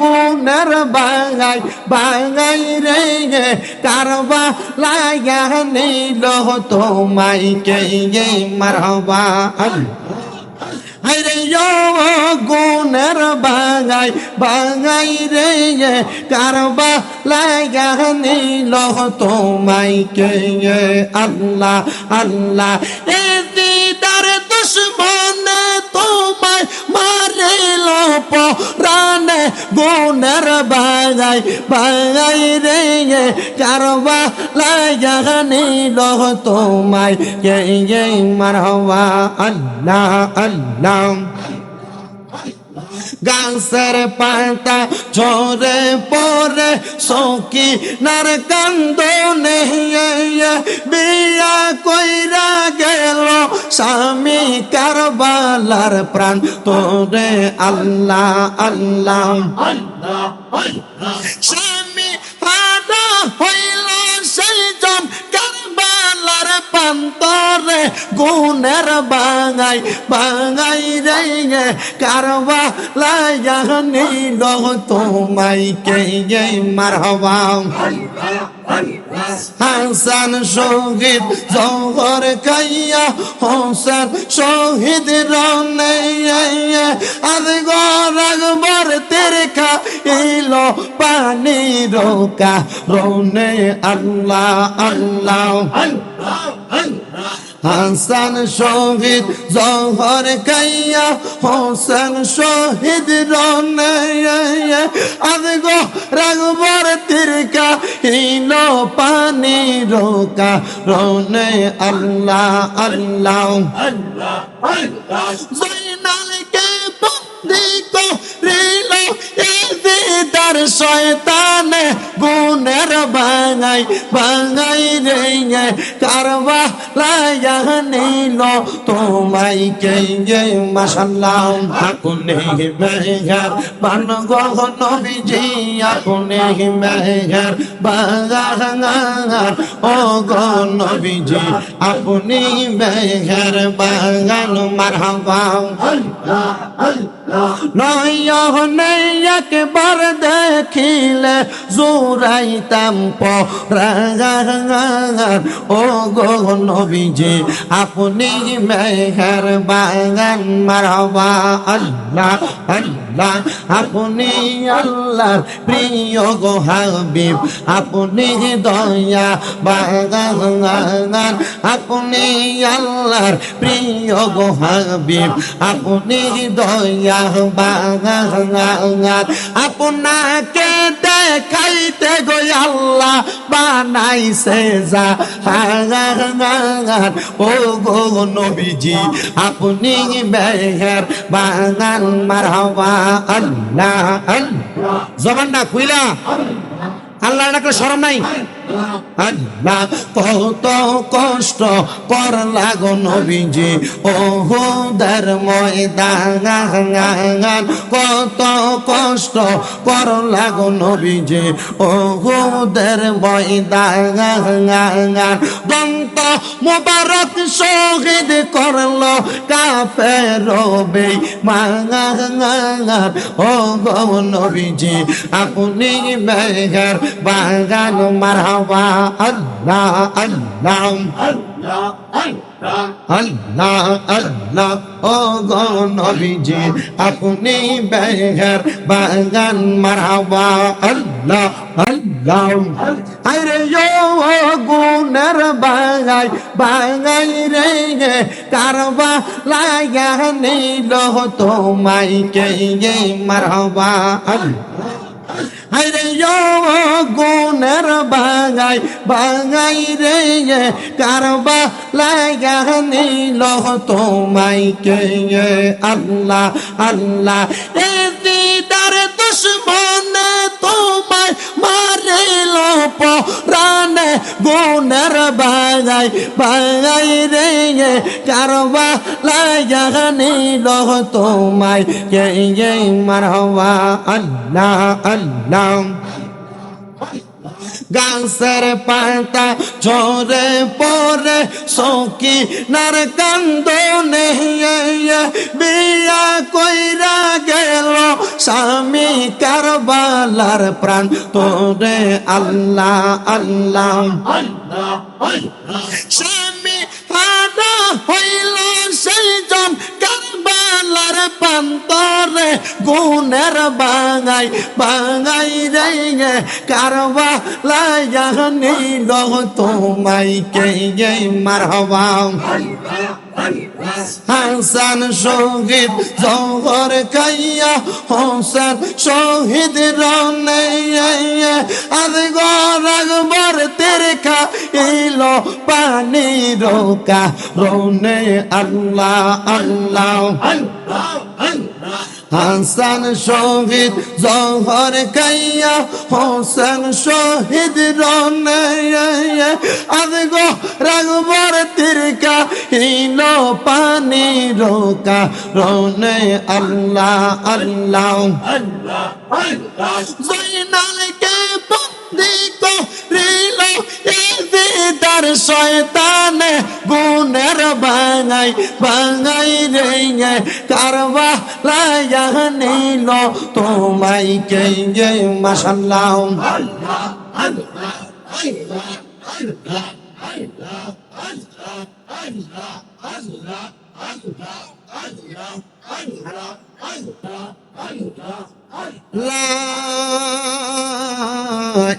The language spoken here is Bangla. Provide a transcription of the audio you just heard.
গুণের বাঙাই বাঙাই রে কারবা লাগা নিল তোমায় কে মারবা। আরে গুণের বাঙাই বাঙাই রে কারবা লাগা নিল তোমায় কে আল্লাহ আল্লাহ বাঙাই বাঙাই রে কারবা লাগা নিল তোমায়। কে মারবা আল্লাহ আল্লাহ। গাছের পাতা ঝরে পরে সখী নার কান্দনে বিয়া কইরা গেল স্বামী। কারবালার প্রাণ। তোরে আল্লাহ আল্লাহ। স্বামী গুণের বাঙাই বাঙাই রে কারবা লাগানিল তোমায় কে গে মারহবা। হাসান শহীদ জহর কাইয়া, হোসেন শহীদ রনে আজ গরাগবর তেরে খা ইলো পানি রোকা রনে আল্লাহ আল্লাহ। হাসান শহীদ জহর কাইয়া, হোসেন শহীদ রনে আজ গো রাগবর তিরকা হিলো পানি রোকা, রনে আল্লাহ আল্লাহ। জৈনালকে বন্দি করিল এদিদার শয়তানে গুণের বাঙাই বাঙাই রে কারবা লায়া নিল তোমায় কে গে মাসাল্লাহ আকুনে মেঘার বান গহ নবীজি আকুনে মেঘার বাগার ও গো নবীজি, আপনি মেঘার বাগান মারহাবা। নয়নে একবার দেখিলে জোরাইতাম পরাগার ও গো নবীজি, আপনি মেহের বাগান মারবা আল্লাহ আল্লাহ। আপনি আল্লাহর প্রিয় গো হাবিব, আপনি দয়া বাগান আপনি আল্লাহর প্রিয় গো হাবিব, আপনি দয়া আপনাকে দেখাইতে গো আল্লাহ বানাইছে যা ও গো নবীজি আপনি মেহের বাগান মারহাবা আল্লাহ জবান না খুইলা আল্লাহ ডাকলে শরম নাই আল্লাহ কত কষ্ট কর লাগো নবীজি ওহুদের ময়দান, কত কষ্ট কর লাগো নবীজি ওহুদের ময়দান, দন্ত মোবারক শহীদ করল কাফের বে মাঙার ও গো নবীজি, আপনি মেঘর বাগান মারহাবা আল্লাহ আল্লাহ। আল্লাহ আল্লাহ ও গো নবীজি, আপনি বেঘর বাগান মারহাবা আল্লাহ আল্লাহ। আরে ও গুণের বাগাই বাগাই রে কারবা লাগা নিল তোমায় কে মারহাবা আল্লাহ আরে গুণের বাঙাই বাঙাই রে কারবা লাগা নিল তোমায় কে আল্লাহ আল্লাহ। এ দিদার দুশ্মন তোমায় মারিল পরানে গুণের বাগাই বাগাই রে কারবা লাগা লহ তোমায়। কে মারবা আল্লাহ আল্লাহ। গাছের পাতা ঝরে পরে সৌকি নার কান্দনে বিয়া কইরা গেল স্বামী কারবালার প্রাণ। তোরে আল্লাহ আল্লাহ। স্বামী পান্তরে গুণের বাঙাই বাঙাই রে কারবালায় নিল। তোমাই কে মার হবা হাসান শহীদ জহর কাইয়া, হোসেন শহীদ রনে আজ গরগবর তেরে খা ইলো পানি রোকা রনে আল্লাহ। আল্লাহ। হাসান শহীদ জহর খাইয়া হোসেন শহীদ রনে আজ গরগবর তেরে খা ইলো পানি রোকা, রনে আল্লাহ আল্লাহ। জৈনালকে বন্দি করিল এদিদার শয়তানে আমরা বাঙাই বাঙাই রে কারবা লায়া নিল তোমাই কে মাসাল্লাহ আল্লাহ আল্লাহ আল্লাহ